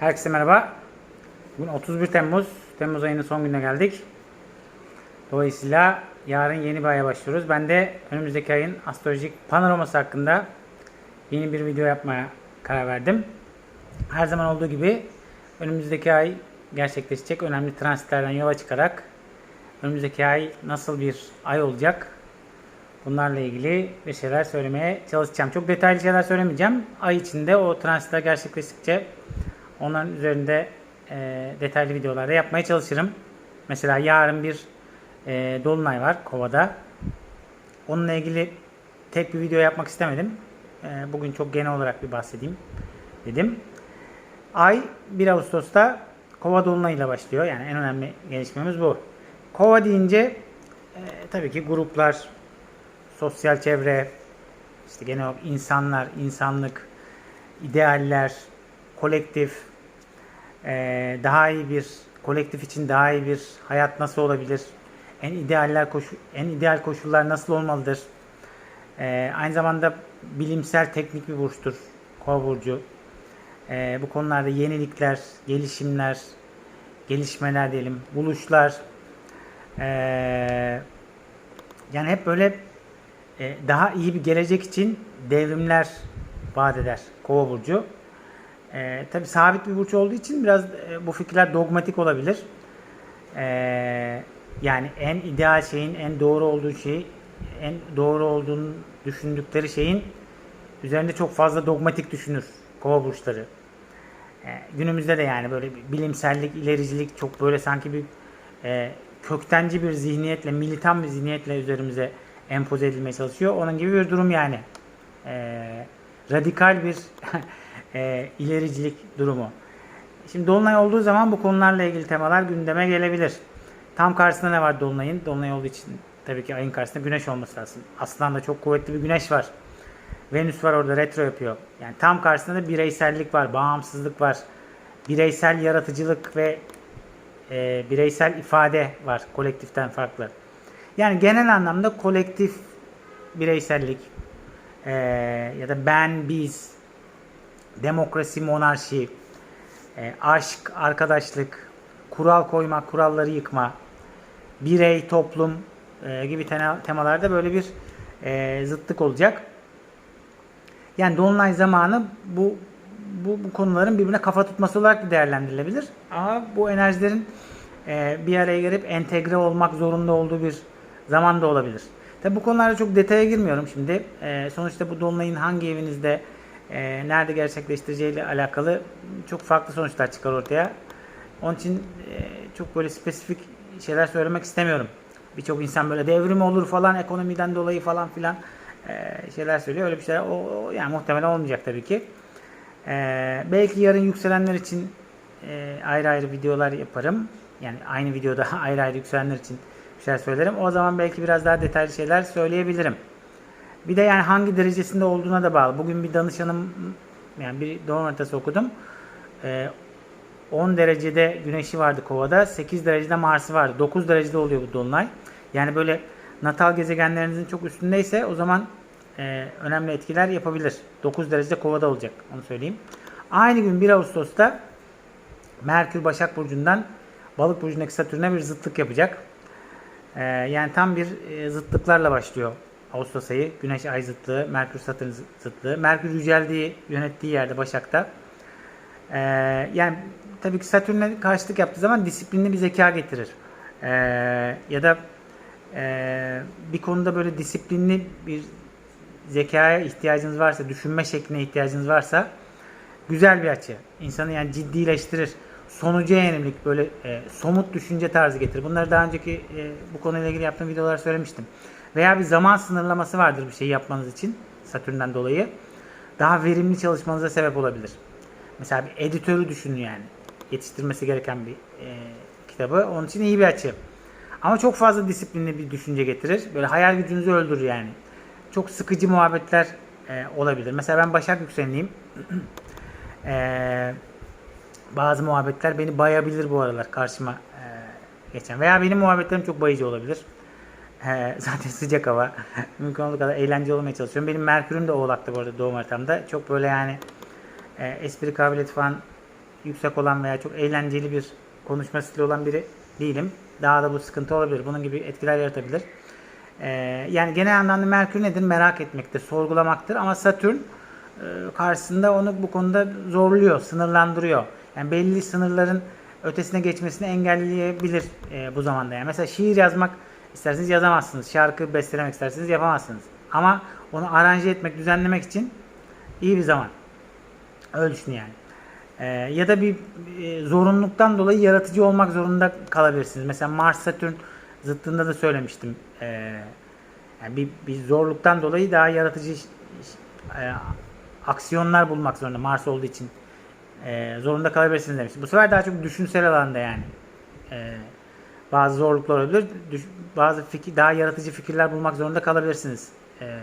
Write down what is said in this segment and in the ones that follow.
Herkese merhaba. Bugün 31 Temmuz. Temmuz ayının son gününe geldik. Dolayısıyla yarın yeni bir aya başlıyoruz. Ben de önümüzdeki ayın astrolojik panoraması hakkında yeni bir video yapmaya karar verdim. Her zaman olduğu gibi önümüzdeki ay gerçekleşecek önemli transitlerden yola çıkarak önümüzdeki ay nasıl bir ay olacak Bunlarla ilgili bir şeyler söylemeye çalışacağım. Çok detaylı şeyler söylemeyeceğim. Ay içinde o transitler gerçekleştikçe onların üzerinde e, detaylı videolarda yapmaya çalışırım. Mesela yarın bir e, dolunay var Kova'da. Onunla ilgili tek bir video yapmak istemedim. E, bugün çok genel olarak bir bahsedeyim dedim. Ay 1 Ağustos'ta Kova dolunayıyla başlıyor. Yani en önemli gelişmemiz bu. Kova deyince e, tabii ki gruplar, sosyal çevre, işte genel olarak insanlar, insanlık, idealler, kolektif, eee, daha iyi bir kolektif için daha iyi bir hayat nasıl olabilir? En idealler koşu, en ideal koşullar nasıl olmalıdır? Eee, aynı zamanda bilimsel teknik bir burçtur Kova burcu. Eee, bu konularda yenilikler, gelişimler, gelişmeler diyelim, buluşlar, yani hep böyle e, daha iyi bir gelecek için devrimler vaat eder Kova burcu. E, Tabi sabit bir burç olduğu için biraz e, bu fikirler dogmatik olabilir. E, yani en ideal şeyin, en doğru olduğu şey, en doğru olduğunu düşündükleri şeyin üzerinde çok fazla dogmatik düşünür Kova burçları. E, günümüzde de yani böyle bilimsellik, ilericilik çok böyle sanki bir e, köktenci bir zihniyetle, militan bir zihniyetle üzerimize empoze edilmeye çalışıyor. Onun gibi bir durum yani. Ee, radikal bir e, ilericilik durumu. Şimdi Dolunay olduğu zaman bu konularla ilgili temalar gündeme gelebilir. Tam karşısında ne var Dolunay'ın? Dolunay olduğu için tabii ki ayın karşısında güneş olması lazım. Aslında çok kuvvetli bir güneş var. Venüs var orada retro yapıyor. Yani tam karşısında da bireysellik var, bağımsızlık var. Bireysel yaratıcılık ve e, bireysel ifade var kolektiften farklı. Yani genel anlamda kolektif bireysellik e, ya da ben, biz, demokrasi, monarşi, e, aşk, arkadaşlık, kural koymak, kuralları yıkma, birey, toplum e, gibi tema, temalarda böyle bir e, zıtlık olacak. Yani Dolunay zamanı bu, bu, bu konuların birbirine kafa tutması olarak da değerlendirilebilir. Ama bu enerjilerin e, bir araya gelip entegre olmak zorunda olduğu bir zaman da olabilir. Tabi bu konularda çok detaya girmiyorum şimdi. E, sonuçta bu dolunayın hangi evinizde e, nerede gerçekleştireceği ile alakalı çok farklı sonuçlar çıkar ortaya. Onun için e, çok böyle spesifik şeyler söylemek istemiyorum. Birçok insan böyle devrim olur falan ekonomiden dolayı falan filan e, şeyler söylüyor. Öyle bir şeyler o, o, yani muhtemelen olmayacak tabii ki. E, belki yarın yükselenler için e, ayrı ayrı videolar yaparım. Yani aynı videoda ayrı ayrı yükselenler için bir şeyler söylerim. O zaman belki biraz daha detaylı şeyler söyleyebilirim. Bir de yani hangi derecesinde olduğuna da bağlı. Bugün bir danışanım yani bir doğum haritası okudum. Ee, 10 derecede güneşi vardı kovada. 8 derecede Mars'ı vardı. 9 derecede oluyor bu dolunay. Yani böyle natal gezegenlerinizin çok üstündeyse o zaman e, önemli etkiler yapabilir. 9 derecede kovada olacak. Onu söyleyeyim. Aynı gün 1 Ağustos'ta Merkür Başak Burcu'ndan Balık burcundaki Satürn'e bir zıtlık yapacak. Ee, yani tam bir e, zıtlıklarla başlıyor Ağustos ayı. Güneş ay zıtlığı, Merkür Satürn zıtlığı. Merkür yüceldiği, yönettiği yerde Başak'ta. Ee, yani tabii ki Satürn'e karşılık yaptığı zaman disiplinli bir zeka getirir. Ee, ya da e, bir konuda böyle disiplinli bir zekaya ihtiyacınız varsa, düşünme şekline ihtiyacınız varsa güzel bir açı. İnsanı yani ciddileştirir sonuca yönelik böyle e, somut düşünce tarzı getirir. Bunları daha önceki e, bu konuyla ilgili yaptığım videolar söylemiştim. Veya bir zaman sınırlaması vardır bir şey yapmanız için Satürn'den dolayı. Daha verimli çalışmanıza sebep olabilir. Mesela bir editörü düşünün yani. Yetiştirmesi gereken bir e, kitabı. Onun için iyi bir açı. Ama çok fazla disiplinli bir düşünce getirir. Böyle hayal gücünüzü öldürür yani. Çok sıkıcı muhabbetler e, olabilir. Mesela ben Başak Yükselenliyim. Eee bazı muhabbetler beni bayabilir bu aralar karşıma e, geçen. Veya benim muhabbetlerim çok bayıcı olabilir. E, zaten sıcak hava. Mümkün olduğu kadar eğlenceli olmaya çalışıyorum. Benim Merkür'üm de oğlakta bu arada doğum haritamda. Çok böyle yani e, espri kabiliyeti falan yüksek olan veya çok eğlenceli bir konuşma stili olan biri değilim. Daha da bu sıkıntı olabilir. Bunun gibi etkiler yaratabilir. Ee, yani genel anlamda Merkür nedir? Merak etmektir, sorgulamaktır. Ama Satürn e, karşısında onu bu konuda zorluyor, sınırlandırıyor. Yani belli sınırların ötesine geçmesini engelleyebilir e, bu zamanda. Yani mesela şiir yazmak isterseniz yazamazsınız. Şarkı bestelemek isterseniz yapamazsınız. Ama onu aranje etmek, düzenlemek için iyi bir zaman. Öyle düşün yani. Ee, ya da bir e, zorunluluktan dolayı yaratıcı olmak zorunda kalabilirsiniz. Mesela Mars Satürn zıttında da söylemiştim. Ee, yani bir, bir zorluktan dolayı daha yaratıcı e, aksiyonlar bulmak zorunda Mars olduğu için e, zorunda kalabilirsiniz demiştim. Bu sefer daha çok düşünsel alanda yani. E, bazı zorluklar olabilir. Bazı fikir, daha yaratıcı fikirler bulmak zorunda kalabilirsiniz. E,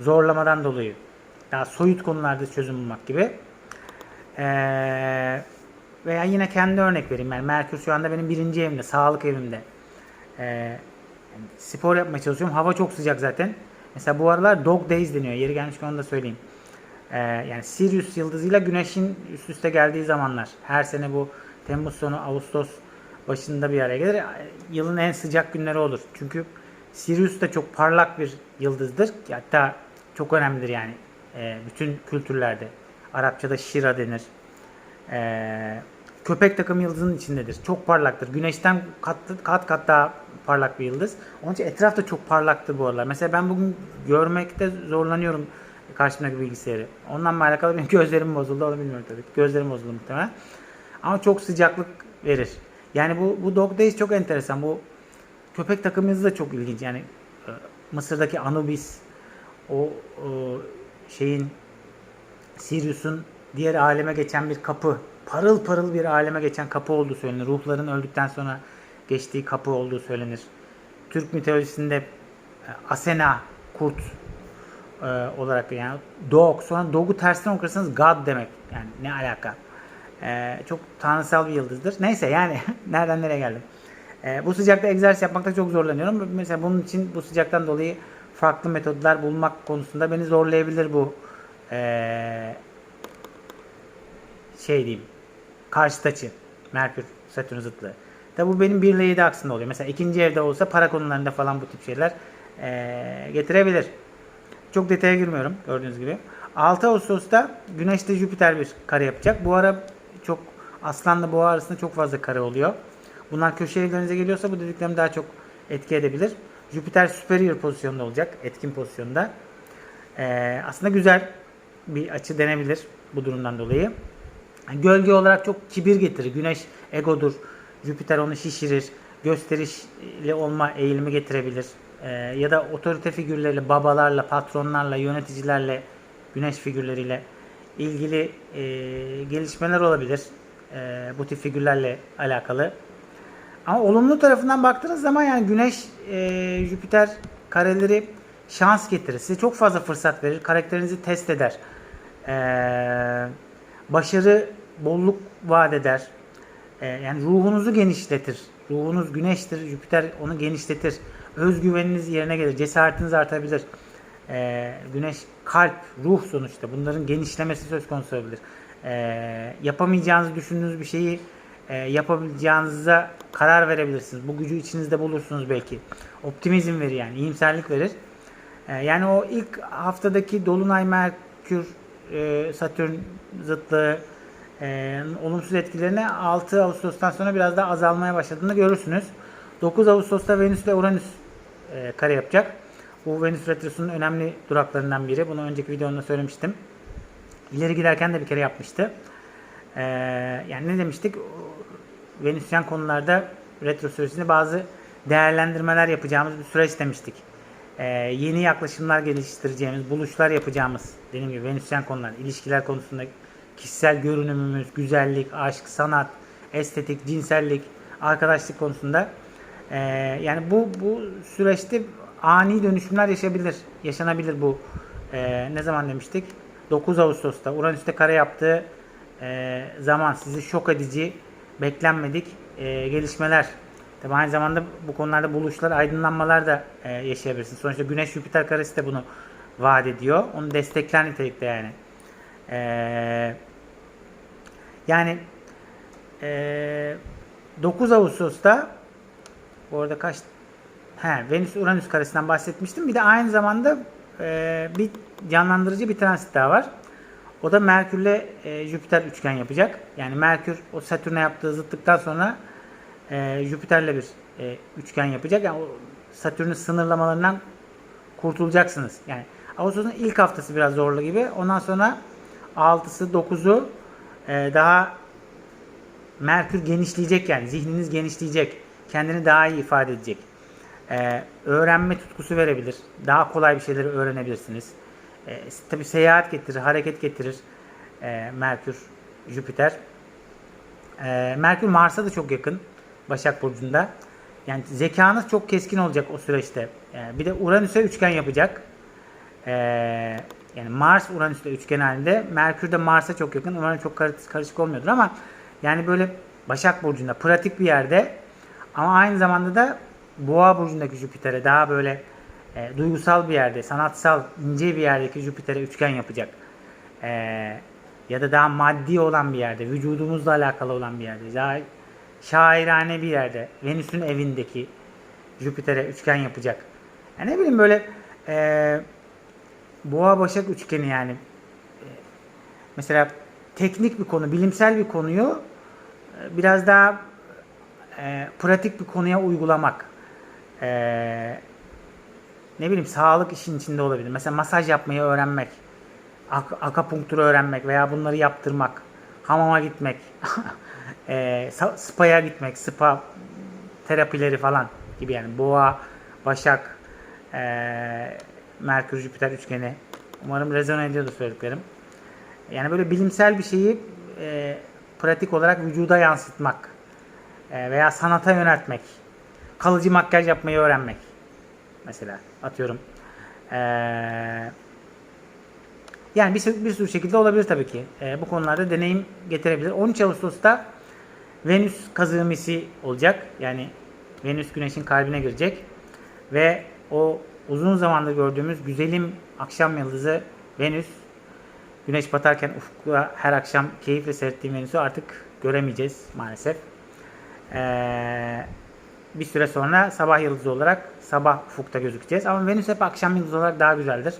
zorlamadan dolayı. Daha soyut konularda çözüm bulmak gibi. Ee, veya yine kendi örnek vereyim. Yani Merkür şu anda benim birinci evimde, sağlık evimde. Ee, spor yapmaya çalışıyorum. Hava çok sıcak zaten. Mesela bu aralar Dog Days deniyor. Yeri gelmişken onu da söyleyeyim. Ee, yani Sirius yıldızıyla Güneş'in üst üste geldiği zamanlar. Her sene bu Temmuz sonu, Ağustos başında bir araya gelir. Yılın en sıcak günleri olur. Çünkü Sirius da çok parlak bir yıldızdır. Hatta çok önemlidir yani. Ee, bütün kültürlerde. Arapçada Şira denir. Ee, köpek takım yıldızının içindedir. Çok parlaktır. Güneşten kat, kat kat daha parlak bir yıldız. Onun için etraf da çok parlaktır bu aralar. Mesela ben bugün görmekte zorlanıyorum karşımdaki bilgisayarı. Ondan mı alakalı benim gözlerim bozuldu onu bilmiyorum tabii. Gözlerim bozuldu muhtemelen. Ama çok sıcaklık verir. Yani bu, bu Dog Days çok enteresan. Bu köpek takım yıldızı da çok ilginç. Yani e, Mısır'daki Anubis o, o şeyin Sirius'un diğer aleme geçen bir kapı, parıl parıl bir aleme geçen kapı olduğu söylenir. Ruhların öldükten sonra geçtiği kapı olduğu söylenir. Türk mitolojisinde e, Asena, kurt e, olarak yani dog, sonra dog'u tersten okursanız God demek. Yani ne alaka? E, çok tanrısal bir yıldızdır. Neyse yani nereden nereye geldim. E, bu sıcakta egzersiz yapmakta çok zorlanıyorum. Mesela bunun için bu sıcaktan dolayı farklı metodlar bulmak konusunda beni zorlayabilir bu e, şey diyeyim karşı açı Merkür Satürn zıtlığı. Tabi bu benim 1 ile 7 aksında oluyor. Mesela ikinci evde olsa para konularında falan bu tip şeyler eee, getirebilir. Çok detaya girmiyorum gördüğünüz gibi. 6 Ağustos'ta Güneş'te Jüpiter bir kare yapacak. Bu ara çok Aslan'la Boğa arasında çok fazla kare oluyor. Bunlar köşe evlerinize geliyorsa bu dediklerim daha çok etki edebilir. Jüpiter superior pozisyonda olacak. Etkin pozisyonda. Eee, aslında güzel bir açı denebilir bu durumdan dolayı. Gölge olarak çok kibir getirir. Güneş egodur. Jüpiter onu şişirir. Gösterişli olma eğilimi getirebilir. Ee, ya da otorite figürleriyle, babalarla, patronlarla, yöneticilerle, güneş figürleriyle ilgili e, gelişmeler olabilir. E, bu tip figürlerle alakalı. Ama olumlu tarafından baktığınız zaman yani Güneş, e, Jüpiter kareleri şans getirir. Size çok fazla fırsat verir. Karakterinizi test eder. Eee başarı, bolluk vaat eder. Ee, yani ruhunuzu genişletir. Ruhunuz güneştir, Jüpiter onu genişletir. Özgüveniniz yerine gelir, cesaretiniz artabilir. Ee, güneş kalp, ruh sonuçta. Bunların genişlemesi söz konusu olabilir. Ee, yapamayacağınızı düşündüğünüz bir şeyi e, yapabileceğinize karar verebilirsiniz. Bu gücü içinizde bulursunuz belki. Optimizm verir yani, iyimserlik verir. Ee, yani o ilk haftadaki Dolunay Merkür e, Satürn zıtlığı e, olumsuz etkilerini 6 Ağustos'tan sonra biraz daha azalmaya başladığını görürsünüz. 9 Ağustos'ta Venüs ve Uranüs e, kare yapacak. Bu Venüs Retrosu'nun önemli duraklarından biri. Bunu önceki videomda söylemiştim. İleri giderken de bir kere yapmıştı. E, yani ne demiştik? Venüsyen konularda retro süresinde bazı değerlendirmeler yapacağımız bir süreç demiştik. Ee, yeni yaklaşımlar geliştireceğimiz, buluşlar yapacağımız, dediğim gibi Venüsyen konular, ilişkiler konusunda kişisel görünümümüz, güzellik, aşk, sanat, estetik, cinsellik, arkadaşlık konusunda ee, yani bu bu süreçte ani dönüşümler yaşayabilir, yaşanabilir bu. Ee, ne zaman demiştik? 9 Ağustos'ta Uranüs'te kare yaptığı e, zaman sizi şok edici, beklenmedik e, gelişmeler Tabi aynı zamanda bu konularda buluşlar, aydınlanmalar da e, yaşayabilirsiniz. Sonuçta Güneş Jüpiter karesi de bunu vaat ediyor. Onu destekler nitelikte yani. E, yani e, 9 Ağustos'ta bu arada kaç He, Venüs Uranüs karesinden bahsetmiştim. Bir de aynı zamanda e, bir canlandırıcı bir transit daha var. O da Merkür'le e, Jüpiter üçgen yapacak. Yani Merkür o Satürn'e yaptığı zıtlıktan sonra e, Jüpiter'le bir e, üçgen yapacak. Yani Satürn'ün sınırlamalarından kurtulacaksınız. Yani Ağustos'un ilk haftası biraz zorlu gibi. Ondan sonra 6'sı 9'u e, daha Merkür genişleyecek yani. Zihniniz genişleyecek. Kendini daha iyi ifade edecek. E, öğrenme tutkusu verebilir. Daha kolay bir şeyleri öğrenebilirsiniz. E, tabi seyahat getirir, hareket getirir. E, Merkür, Jüpiter. E, Merkür Mars'a da çok yakın. Başak Burcu'nda. Yani zekanız çok keskin olacak o süreçte. E, bir de Uranüs'e üçgen yapacak. E, yani Mars Uranüs'le üçgen halinde. Merkür de Mars'a çok yakın. Umarım çok karışık olmuyordur ama yani böyle Başak Burcu'nda pratik bir yerde ama aynı zamanda da Boğa Burcu'ndaki Jüpiter'e daha böyle e, duygusal bir yerde, sanatsal, ince bir yerdeki Jüpiter'e üçgen yapacak. E, ya da daha maddi olan bir yerde, vücudumuzla alakalı olan bir yerde, daha şairane bir yerde, Venüs'ün evindeki Jüpiter'e üçgen yapacak. Yani ne bileyim böyle e, Boğa Başak üçgeni yani e, mesela teknik bir konu, bilimsel bir konuyu e, biraz daha e, pratik bir konuya uygulamak. E, ne bileyim sağlık işin içinde olabilir. Mesela masaj yapmayı öğrenmek, ak akapunkturu öğrenmek veya bunları yaptırmak, hamama gitmek, e, spa'ya gitmek, spa terapileri falan gibi yani boğa, başak, e, Merkür, Jüpiter üçgeni. Umarım rezone ediyordur söylediklerim. Yani böyle bilimsel bir şeyi e, pratik olarak vücuda yansıtmak e, veya sanata yöneltmek, kalıcı makyaj yapmayı öğrenmek mesela atıyorum. E, yani bir, bir sürü şekilde olabilir tabii ki. E, bu konularda deneyim getirebilir. 13 Ağustos'ta Venüs kazığı misi olacak. Yani Venüs Güneş'in kalbine girecek. Ve o uzun zamandır gördüğümüz güzelim akşam yıldızı Venüs Güneş batarken ufukta her akşam keyifle seyrettiğim Venüs'ü artık göremeyeceğiz maalesef. Ee, bir süre sonra sabah yıldızı olarak sabah ufukta gözükeceğiz. Ama Venüs hep akşam yıldızı olarak daha güzeldir.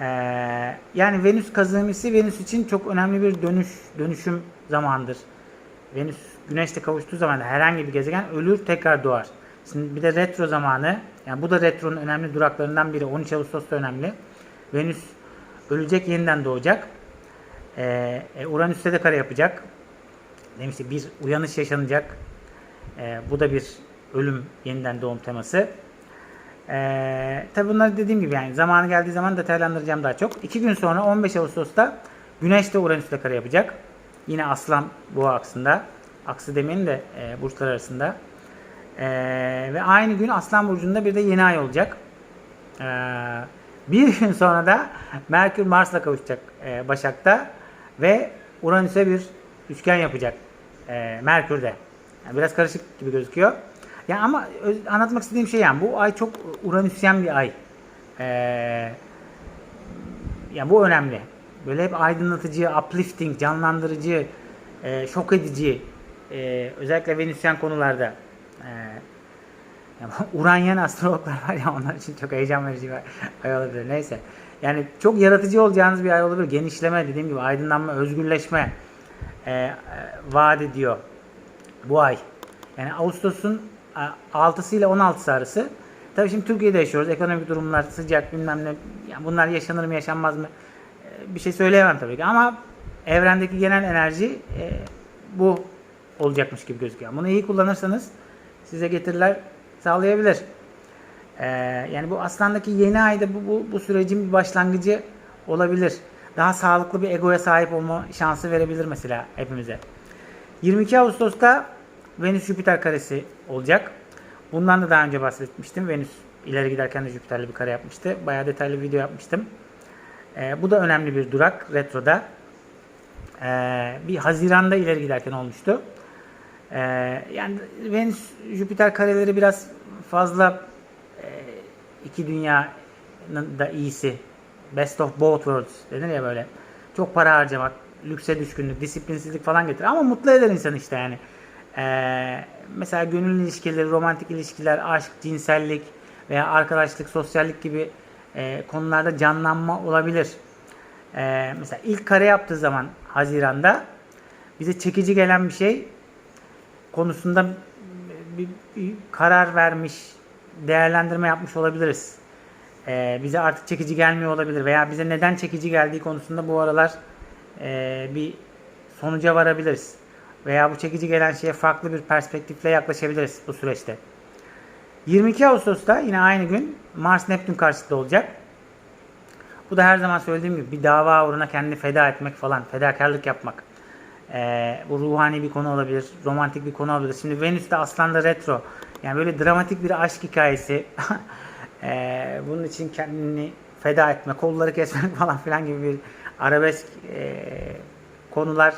Ee, yani Venüs kazımisi Venüs için çok önemli bir dönüş dönüşüm zamandır. Venüs Güneş'le kavuştuğu zaman herhangi bir gezegen ölür tekrar doğar. Şimdi bir de retro zamanı. Yani bu da retronun önemli duraklarından biri. 13 Ağustos'ta önemli. Venüs ölecek yeniden doğacak. Ee, e, Uranüs'te de kare yapacak. Demiştik bir uyanış yaşanacak. Ee, bu da bir ölüm yeniden doğum teması. Ee, tabi bunları dediğim gibi yani zamanı geldiği zaman detaylandıracağım daha çok. İki gün sonra 15 Ağustos'ta Güneş de Uranüs'te kare yapacak. Yine Aslan Boğa aksında. Aksı demeyin de e, burçlar arasında. Ee, ve aynı gün Aslan Burcu'nda bir de yeni ay olacak. Ee, bir gün sonra da Merkür Mars'la kavuşacak e, Başak'ta ve Uranüs'e bir üçgen yapacak e, Merkür'de. Yani biraz karışık gibi gözüküyor. Yani ama anlatmak istediğim şey yani bu ay çok Uranüsyen bir ay. Ee, yani bu önemli. Böyle hep aydınlatıcı, uplifting, canlandırıcı, e, şok edici, e, özellikle Venüsyen konularda. E, yani Uranyen astrologlar var ya onlar için çok heyecan verici bir ay olabilir. Neyse. Yani çok yaratıcı olacağınız bir ay olabilir. Genişleme dediğim gibi aydınlanma, özgürleşme e, e, vaat ediyor bu ay. Yani Ağustos'un e, 6'sı ile 16'sı arası. Tabii şimdi Türkiye'de yaşıyoruz. Ekonomik durumlar sıcak bilmem ne. Yani bunlar yaşanır mı yaşanmaz mı? E, bir şey söyleyemem tabii ki ama evrendeki genel enerji e, bu olacakmış gibi gözüküyor. Bunu iyi kullanırsanız size getiriler sağlayabilir. Ee, yani bu aslandaki yeni ayda bu, bu, bu sürecin bir başlangıcı olabilir. Daha sağlıklı bir egoya sahip olma şansı verebilir mesela hepimize. 22 Ağustos'ta Venüs Jüpiter karesi olacak. Bundan da daha önce bahsetmiştim. Venüs ileri giderken de Jüpiter'le bir kare yapmıştı. Bayağı detaylı bir video yapmıştım. Ee, bu da önemli bir durak retroda. Ee, bir Haziran'da ileri giderken olmuştu. Ee, yani Venüs Jüpiter kareleri biraz fazla e, iki dünyanın da iyisi best of both worlds denir ya böyle çok para harcamak lükse düşkünlük, disiplinsizlik falan getirir. Ama mutlu eder insan işte yani. Ee, mesela gönül ilişkileri, romantik ilişkiler, aşk, cinsellik veya arkadaşlık, sosyallik gibi e, konularda canlanma olabilir. Ee, mesela ilk kare yaptığı zaman Haziran'da bize çekici gelen bir şey konusunda bir, bir karar vermiş, değerlendirme yapmış olabiliriz. Ee, bize artık çekici gelmiyor olabilir veya bize neden çekici geldiği konusunda bu aralar e, bir sonuca varabiliriz. Veya bu çekici gelen şeye farklı bir perspektifle yaklaşabiliriz bu süreçte. 22 Ağustos'ta yine aynı gün Mars Neptün karşıtı olacak. Bu da her zaman söylediğim gibi bir dava uğruna kendini feda etmek falan, fedakarlık yapmak. Ee, bu ruhani bir konu olabilir, romantik bir konu olabilir. Şimdi Venüs de Aslan'da retro. Yani böyle dramatik bir aşk hikayesi. Ee, bunun için kendini feda etme, kolları kesmek falan filan gibi bir arabesk e, konular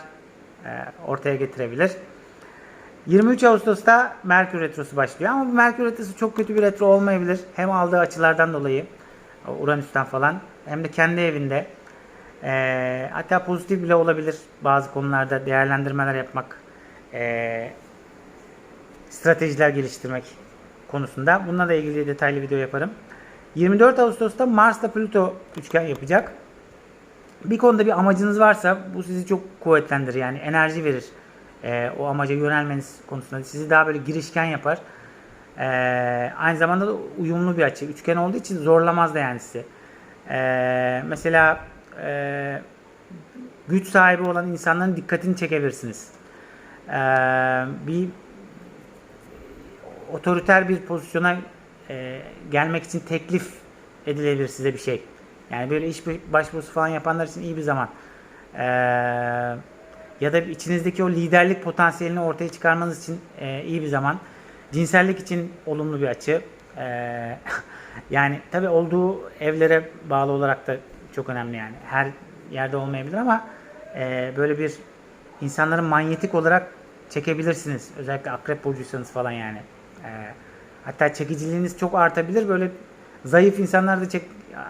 e, ortaya getirebilir. 23 Ağustos'ta Merkür Retrosu başlıyor ama bu Merkür Retrosu çok kötü bir retro olmayabilir. Hem aldığı açılardan dolayı Uranüs'ten falan hem de kendi evinde. E, hatta pozitif bile olabilir bazı konularda değerlendirmeler yapmak, e, stratejiler geliştirmek konusunda. Bununla da ilgili detaylı video yaparım. 24 Ağustos'ta Mars'la Plüto üçgen yapacak. Bir konuda bir amacınız varsa bu sizi çok kuvvetlendirir yani enerji verir. Ee, o amaca yönelmeniz konusunda sizi daha böyle girişken yapar. Ee, aynı zamanda da uyumlu bir açı. Üçgen olduğu için zorlamaz da yani sizi. Ee, mesela e, güç sahibi olan insanların dikkatini çekebilirsiniz. Ee, bir otoriter bir pozisyona e, gelmek için teklif edilebilir size bir şey. Yani böyle iş başvurusu falan yapanlar için iyi bir zaman. Ee, ya da içinizdeki o liderlik potansiyelini ortaya çıkarmanız için e, iyi bir zaman. Cinsellik için olumlu bir açı. Ee, yani tabi olduğu evlere bağlı olarak da çok önemli yani. Her yerde olmayabilir ama e, böyle bir insanların manyetik olarak çekebilirsiniz. Özellikle akrep burcuysanız falan yani. E, hatta çekiciliğiniz çok artabilir. Böyle zayıf insanları da çek,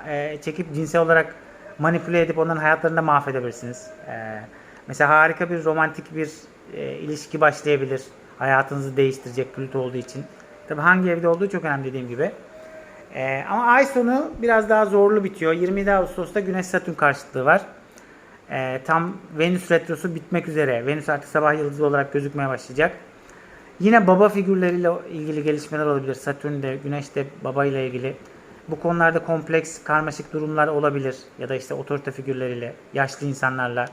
e, çekip cinsel olarak manipüle edip onların hayatlarını da mahvedebilirsiniz. E, mesela harika bir romantik bir e, ilişki başlayabilir. Hayatınızı değiştirecek Plüto olduğu için. Tabi hangi evde olduğu çok önemli dediğim gibi. Ama ay sonu biraz daha zorlu bitiyor. 27 Ağustos'ta Güneş Satürn karşıtlığı var. Tam Venüs retrosu bitmek üzere. Venüs artık sabah yıldızı olarak gözükmeye başlayacak. Yine baba figürleriyle ilgili gelişmeler olabilir. Satürn de, Güneş de baba ile ilgili. Bu konularda kompleks, karmaşık durumlar olabilir. Ya da işte otorite figürleriyle, yaşlı insanlarla.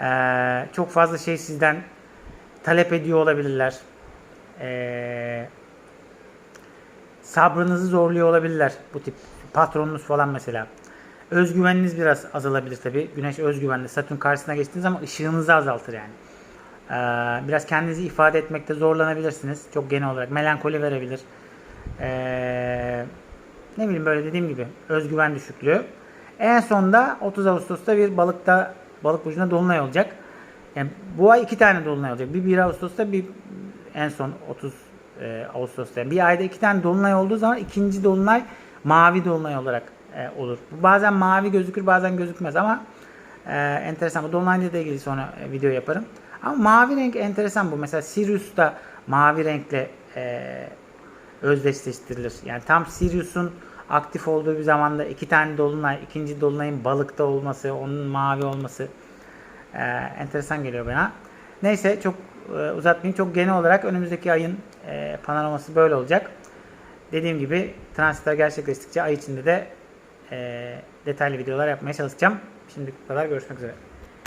Ee, çok fazla şey sizden talep ediyor olabilirler. Ee, sabrınızı zorluyor olabilirler bu tip. Patronunuz falan mesela. Özgüveniniz biraz azalabilir tabi. Güneş özgüvenli. Satürn karşısına geçtiğiniz zaman ışığınızı azaltır yani. Ee, biraz kendinizi ifade etmekte zorlanabilirsiniz. Çok genel olarak. Melankoli verebilir. Ee, ne bileyim böyle dediğim gibi özgüven düşüklüğü. En sonda 30 Ağustos'ta bir balıkta balık burcunda dolunay olacak. Yani bu ay iki tane dolunay olacak. Bir 1 Ağustos'ta bir en son 30 e, Ağustos'ta. Bir ayda iki tane dolunay olduğu zaman ikinci dolunay mavi dolunay olarak e, olur. Bazen mavi gözükür bazen gözükmez ama e, enteresan. Bu dolunayla da ilgili sonra e, video yaparım. Ama mavi renk enteresan bu. Mesela Sirius da mavi renkle e, özdeşleştirilir. Yani tam Sirius'un aktif olduğu bir zamanda iki tane dolunay, ikinci dolunayın balıkta olması, onun mavi olması e, enteresan geliyor bana. Neyse çok e, uzatmayayım. Çok genel olarak önümüzdeki ayın e, panoraması böyle olacak. Dediğim gibi transitler gerçekleştikçe ay içinde de e, detaylı videolar yapmaya çalışacağım. Şimdi bu kadar. Görüşmek üzere.